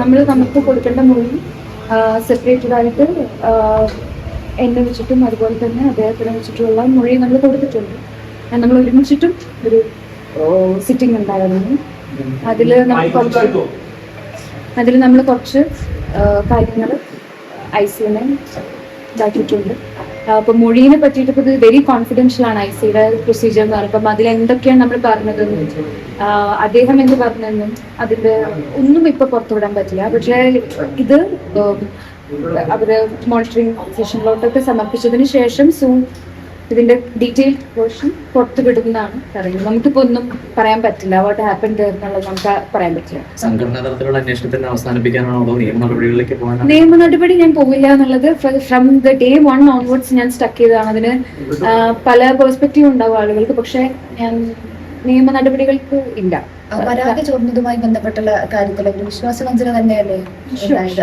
നമ്മൾ നമുക്ക് കൊടുക്കേണ്ട മുറി സെപ്പറേറ്റഡ് ആയിട്ട് എന്നെ വെച്ചിട്ടും അതുപോലെ തന്നെ അദ്ദേഹത്തിനെ വെച്ചിട്ടുള്ള മൊഴി നമ്മൾ കൊടുത്തിട്ടുണ്ട്. നമ്മൾ ഒരുമിച്ചിട്ടും ഒരു സിറ്റിംഗ് ഉണ്ടായിരുന്നു. അതിൽ നമ്മൾ കുറച്ച് അതിൽ നമ്മൾ കുറച്ച് കാര്യങ്ങൾ ഐ സിനെ ഇതാക്കിയിട്ടുണ്ട് അപ്പൊ മൊഴിനെ പറ്റിയിട്ട് ഇത് വെരി കോൺഫിഡൻഷ്യൽ ആണ് ഐ സിയുടെ പ്രൊസീജിയർ എന്ന് പറയുമ്പോൾ അതിൽ എന്തൊക്കെയാണ് നമ്മൾ പറഞ്ഞതെന്നും അദ്ദേഹം എന്ത് പറഞ്ഞതെന്നും അതിന്റെ ഒന്നും ഇപ്പൊ പുറത്തുവിടാൻ പറ്റില്ല. പക്ഷേ ഇത് അവർ മോണിറ്ററിംഗ് സെഷനിലോട്ടൊക്കെ സമർപ്പിച്ചതിന് ശേഷം സൂൺ ഇതിന്റെ ഡീറ്റെയിൽ പോർഷൻ പുറത്തു വിടുന്നതാണ് പറയുന്നത്. നമുക്കിപ്പോ ഒന്നും പറയാൻ പറ്റില്ല. വാട്ട് ഹാപ്പൻ എന്നുള്ളത് നമുക്ക് പറയാൻ പറ്റില്ല. സംഘടനാ തലത്തിലുള്ള അന്വേഷണത്തിന് അവസാനിപ്പിക്കാനാണോ അതോ നിയമ നടപടികളിലേക്ക് പോകാൻ നിയമ നടപടി ഞാൻ പോവില്ല എന്നുള്ളത് from the day one onwards ഞാൻ സ്റ്റക്ക് ചെയ്തതാണ്. അതിന് പല പെർസ്പെക്റ്റീവ് ഉണ്ടാവും ആളുകൾക്ക്. പക്ഷെ ഞാൻ നിയമ നടപടികൾക്ക് ഇല്ല. പരാതി ചോർന്നതുമായി ബന്ധപ്പെട്ടുള്ള കാര്യത്തിൽ ഒരു വിശ്വാസവഞ്ചന തന്നെയല്ലേ?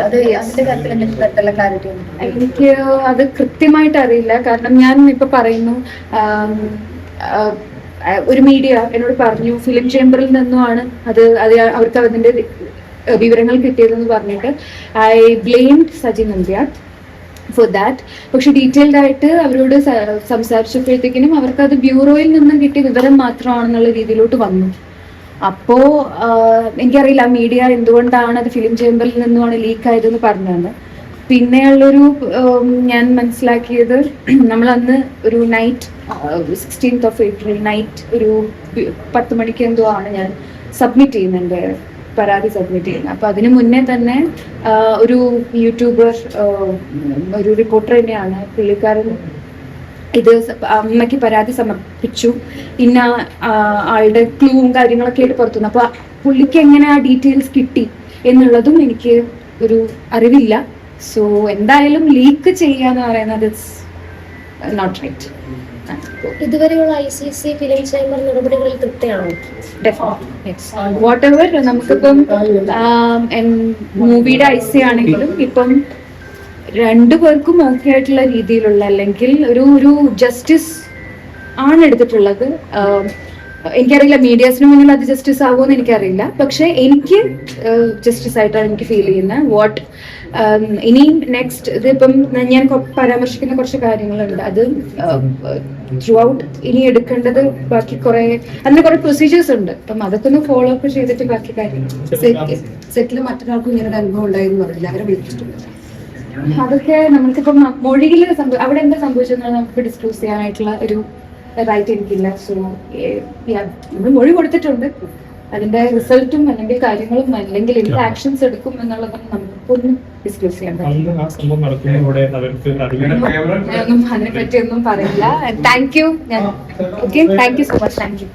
അത് അതിന്റെ കാര്യത്തിൽ ക്ലാരിറ്റി എനിക്ക് അത് കൃത്യമായിട്ട് അറിയില്ല. കാരണം ഞാൻ ഇപ്പൊ പറയുന്നു ഒരു മീഡിയ എന്നോട് പറഞ്ഞു ഫിലിം ചേംബറിൽ നിന്നുമാണ് അത് അത് അവർക്ക് അതിന്റെ വിവരങ്ങൾ കിട്ടിയതെന്ന് പറഞ്ഞിട്ട് I blamed Saji Nandyattu for that പക്ഷെ ഡീറ്റെയിൽഡ് ആയിട്ട് അവരോട് സംസാരിച്ചപ്പോഴത്തേക്കിനും അവർക്ക് അത് ബ്യൂറോയിൽ നിന്നും കിട്ടിയ വിവരം മാത്രമാണെന്നുള്ള രീതിയിലോട്ട് വന്നു. അപ്പോ എനിക്കറിയില്ല മീഡിയ എന്തുകൊണ്ടാണ് അത് ഫിലിം ചേമ്പറിൽ നിന്നുമാണ് ലീക്ക് ആയതെന്ന് പറഞ്ഞത് പിന്നെയുള്ളൊരു ഞാൻ മനസ്സിലാക്കിയത് നമ്മൾ അന്ന് ഒരു night sixteenth of April night ഒരു പത്ത് മണിക്ക് എന്തോ ആണ് ഞാൻ സബ്മിറ്റ് ചെയ്യുന്നുണ്ട്. പരാതി സബ്മിറ്റ് ചെയ്യുന്നത്. അപ്പൊ അതിനു മുന്നേ തന്നെ ഒരു യൂട്യൂബർ ഒരു റിപ്പോർട്ടർ തന്നെയാണ് പുള്ളിക്കാരൻ ഇത് അമ്മയ്ക്ക് പരാതി സമർപ്പിച്ചു. ഇന്ന ആളുടെ ക്ലൂവും കാര്യങ്ങളൊക്കെ ആയിട്ട് പുറത്തു അപ്പോൾ അപ്പൊ പുള്ളിക്ക് എങ്ങനെ ആ ഡീറ്റെയിൽസ് കിട്ടി എന്നുള്ളതും എനിക്ക് ഒരു അറിവില്ല. സോ എന്തായാലും ലീക്ക് ചെയ്യുക എന്ന് പറയുന്നത് ഇറ്റ്സ് നോട്ട് റൈറ്റ് ഇതുവരെയുള്ള I C C film chamber നടപടികളിൽ തൃപ്തിയാണോ? വാട്ട് എവർ നമുക്കിപ്പം മൂവിയുടെ ഐ സി ആണെങ്കിലും ഇപ്പം രണ്ടു പേർക്കും ഓക്കെ ആയിട്ടുള്ള രീതിയിലുള്ള അല്ലെങ്കിൽ ഒരു ഒരു ജസ്റ്റിസ് ആണ് എടുത്തിട്ടുള്ളത്. എനിക്കറിയില്ല മീഡിയാസിന് മുന്നിൽ അത് ജസ്റ്റിസ് ആകുമെന്ന് എനിക്കറിയില്ല. പക്ഷെ എനിക്ക് ജസ്റ്റിസ് ആയിട്ടാണ് എനിക്ക് ഫീൽ ചെയ്യുന്നത്. വാട്ട് ഇനി നെക്സ്റ്റ് ഇതിപ്പം ഞാൻ പരാമർശിക്കുന്ന കുറച്ച് കാര്യങ്ങളുണ്ട്. അത് ത്രൂ ഔട്ട് ഇനി എടുക്കേണ്ടത് ബാക്കി കുറെ അതിന് കുറെ പ്രൊസീജിയേഴ്സ് ഉണ്ട്. അപ്പം അതൊക്കെ ഒന്ന് ഫോളോ അപ്പ് ചെയ്തിട്ട് ബാക്കി കാര്യങ്ങൾ സെറ്റിൽ മറ്റൊരാൾക്കും ഇങ്ങനെ ഒരു അനുഭവം ഉണ്ടായെന്ന് പറഞ്ഞില്ല. അവരെ വിളിച്ചിട്ടുണ്ട്. അതൊക്കെ നമുക്കിപ്പം മൊഴിയിൽ സംഭവ അവിടെ എന്താ സംഭവിച്ചത് നമുക്ക് ഡിസ്ക്ലോസ് ചെയ്യാനായിട്ടുള്ള ഒരു റൈറ്റ് എനിക്കില്ല. സോ നമ്മൾ മൊഴി കൊടുത്തിട്ടുണ്ട്. അതിന്റെ റിസൾട്ടും അല്ലെങ്കിൽ കാര്യങ്ങളും അല്ലെങ്കിൽ എന്ത് ആക്ഷൻസ് എടുക്കും എന്നുള്ളതൊന്നും നമുക്കൊന്നും ഡിസ്ക്ലോസ് ചെയ്യാൻ പറ്റില്ല. അന്ന് ആ സംഭവം നടക്കുന്നതോടെ അവർക്ക് അറിയാൻ ഞാനൊന്നും അതിനെ പറ്റിയൊന്നും പറയില്ല. താങ്ക് യു ഞാൻ okay thank you so much thank you